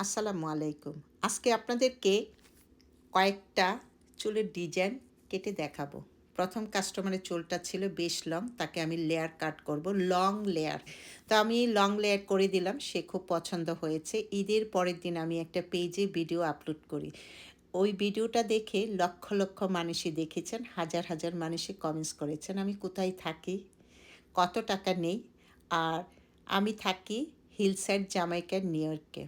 আসসালামু আলাইকুম। আজকে আপনাদেরকে কয়েকটা চুলের ডিজাইন কেটে দেখাবো। প্রথম কাস্টমারের চুলটা ছিল বেশ লং তাকে আমি লেয়ার কাট করব লং লেয়ার তো আমি লং লেয়ার করে দিলাম, সে খুব পছন্দ হয়েছে। ঈদের পরের দিন আমি একটা পেজে ভিডিও আপলোড করি। ওই ভিডিওটা দেখে লক্ষ লক্ষ মানুষই দেখেছেন, হাজার হাজার মানুষই কমেন্টস করেছেন, আমি কোথায় থাকি, কত টাকা নেই, আর আমি থাকি হিলসাইড জামাইকার নিউ ইয়র্কে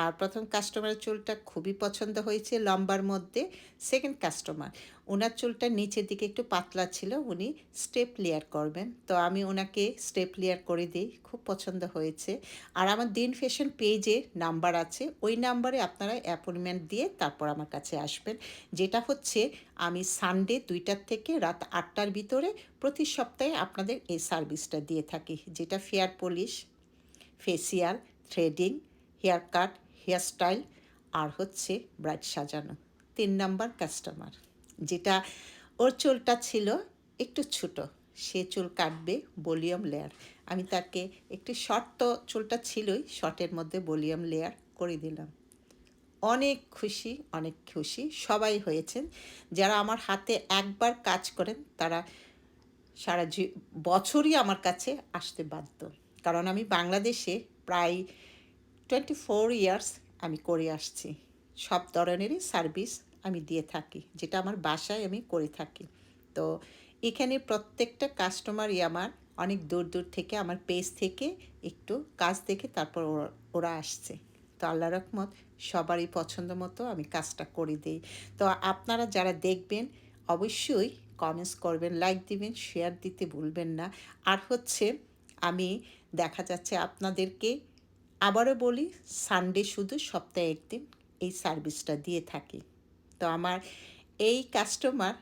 আর প্রথম কাস্টমারের চুলটা খুবই পছন্দ হয়েছে লম্বার মধ্যে। সেকেন্ড কাস্টমার ওনার চুলটা নিচের দিকে একটু পাতলা ছিল, উনি স্টেপ লেয়ার করবেন। তো আমি ওনাকে স্টেপ লেয়ার করে দিই, খুব পছন্দ হয়েছে। আর আমার দিন ফ্যাশন পেজে নাম্বার আছে, ওই নাম্বারে আপনারা অ্যাপয়েন্টমেন্ট দিয়ে তারপর আমার কাছে আসবেন। যেটা হচ্ছে, আমি সানডে দুইটার থেকে রাত আটটার ভিতরে প্রতি সপ্তাহে আপনাদের এই সার্ভিসটা দিয়ে থাকি। যেটা fair polish facial threading hair cut hair style আর হচ্ছে ব্রাইড সাজানো। তিন নাম্বার কাস্টমার, যেটা ওর চুলটা ছিল একটু ছোট, সে চুল কাটবে ভলিউম লেয়ার। আমি তাকে একটু শর্ট তো চুলটা ছিলই, শর্টের মধ্যে ভলিউম লেয়ার করে দিলাম। অনেক খুশি অনেক খুশি সবাই হয়েছেন। যারা আমার হাতে একবার কাজ করেন, তারা সারা বছরই আমার কাছে আসতে বাধ্য। কারণ আমি বাংলাদেশে প্রায় টোয়েন্টি ফোর ইয়ার্স আমি করে আসছি। সব ধরনেরই সার্ভিস আমি দিয়ে থাকি, যেটা আমার বাসায় আমি করে থাকি। তো এখানে প্রত্যেকটা কাস্টমারই আমার অনেক দূর দূর থেকে, আমার পেজ থেকে একটু কাজ দেখে তারপর ওরা- আসছে। তো আল্লাহ রহমত সবারই পছন্দ মতো আমি কাজটা করে দিই। তো আপনারা যারা দেখবেন, অবশ্যই কমেন্টস করবেন লাইক দিবেন শেয়ার দিতে ভুলবেন না। আর হচ্ছে আমি দেখা যাচ্ছে আপনাদেরকে আবারও বলি সানডে শুধু সপ্তাহে একদিন এই সার্ভিসটা দিয়ে থাকি। তো আমার এই কাস্টমার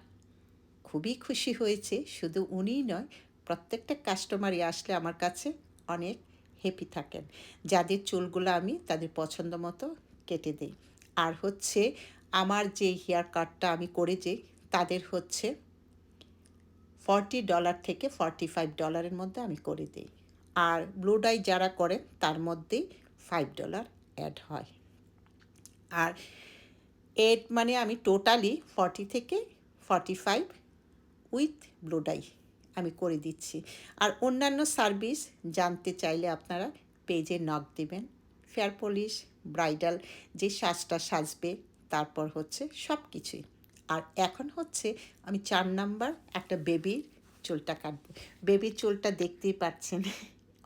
খুবই খুশি হয়েছে, শুধু উনিই নয়, প্রত্যেকটা কাস্টমারই আসলে আমার কাছে অনেক হ্যাপি থাকেন। যাদের চুলগুলো আমি তাদের পছন্দ মতো কেটে দিই। আর হচ্ছে আমার যে হেয়ার কাটটা আমি করে যাই, তাদের হচ্ছে ফর্টি ডলার থেকে ফর্টি ফাইভ ডলারের মধ্যে আমি করে দিই। আর ব্লু ডাই যারা করেন তার মধ্যেই ফাইভ ডলার অ্যাড হয়। আর এড মানে আমি টোটালি ফর্টি থেকে forty five with blue dye আমি করে দিচ্ছি। আর অন্যান্য সার্ভিস জানতে চাইলে আপনারা পেজে নক দেবেন। ফেয়ার পলিশ ব্রাইডাল যে সাজটা সাজবে, তারপর হচ্ছে সব কিছুই আর এখন হচ্ছে আমি চার নাম্বার একটা বেবির চুলটা কাটবো। বেবির চুলটা দেখতেই পাচ্ছেন।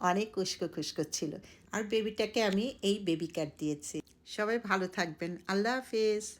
অনেক উস্কো খুস্কো ছিল। আর বেবিটাকে আমি এই বেবি কার্ড দিয়েছি। সবাই ভালো থাকবেন। আল্লাহ হাফেজ।